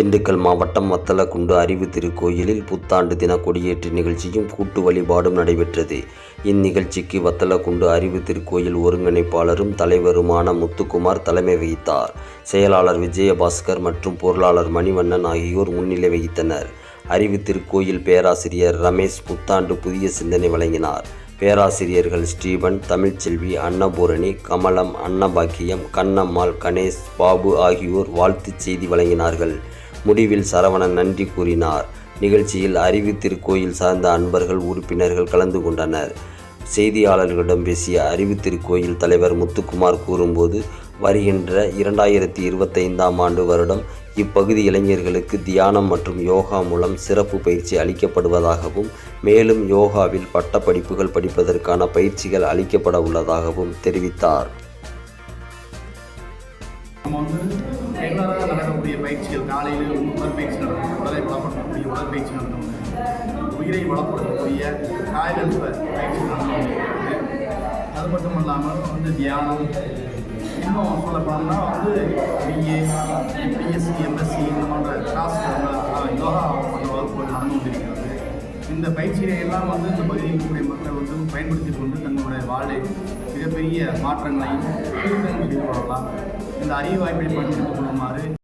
திண்டுக்கல் மாவட்டம் வத்தலக்குண்டு அறிவு திருக்கோயிலில் புத்தாண்டு தின கொடியேற்று நிகழ்ச்சியும் கூட்டு வழிபாடும் நடைபெற்றது. இந்நிகழ்ச்சிக்கு வத்தலக்குண்டு அறிவு திருக்கோயில் ஒருங்கிணைப்பாளரும் தலைவருமான முத்துக்குமார் தலைமை வகித்தார். செயலாளர் விஜயபாஸ்கர் மற்றும் பொருளாளர் மணிவண்ணன் ஆகியோர் முன்னிலை வகித்தனர். அறிவு திருக்கோயில் பேராசிரியர் ரமேஷ் புத்தாண்டு புதிய சிந்தனை வழங்கினார். பேராசிரியர்கள் ஸ்டீபன் தமிழ்ச்செல்வி அன்னபூரணி கமலம் அன்னபாக்கியம் கண்ணம்மாள் கணேஷ் பாபு ஆகியோர் வாழ்த்துச் செய்தி வழங்கினார்கள். முடிவில் சரவணன் நன்றி கூறினார். நிகழ்ச்சியில் அறிவு திருக்கோயில் சார்ந்த அன்பர்கள் உறுப்பினர்கள் கலந்து கொண்டனர். செய்தியாளர்களிடம் பேசிய அறிவு திருக்கோயில் தலைவர் முத்துக்குமார் கூறும்போது வருகின்ற இரண்டாயிரத்தி இருபத்தைந்தாம் ஆண்டு வருடம் இப்பகுதி இளைஞர்களுக்கு தியானம் மற்றும் யோகா மூலம் சிறப்பு பயிற்சி அளிக்கப்படுவதாகவும் மேலும் யோகாவில் பட்டப்படிப்புகள் படிப்பதற்கான பயிற்சிகள் அளிக்கப்பட உள்ளதாகவும் தெரிவித்தார். நடக்கக்கூடிய பயிற்சிகள் காலையில் உடற்பயிற்சி நடக்கும் உடலை வளப்படுத்தக்கூடிய உடற்பயிற்சி நடக்கும் உயிரை வளப்படுத்தக்கூடிய காயகல்ப பயிற்சி நடக்கும் அது மட்டும் இல்லாமல் வந்து தியானம். இன்னும் சொல்ல போனோம்னா வந்து பிஏ பிஎஸ்சி எம்எஸ்சி இந்த போன்ற கிளாஸ் யோகா போன்ற வகுப்புகள் நடந்து கொண்டிருக்கிறது. இந்த பயிற்சிகளை எல்லாம் வந்து இந்த பகுதியில் இருக்கக்கூடிய மக்கள் வந்து பயன்படுத்தி கொண்டு தங்களுடைய வாழ்வை மிகப்பெரிய மாற்றங்களையும் திருத்தங்கள் கொள்ளலாம். இந்த அறிவு வாய்ப்பை பயன்படுத்திக் கொள்ளுமாறு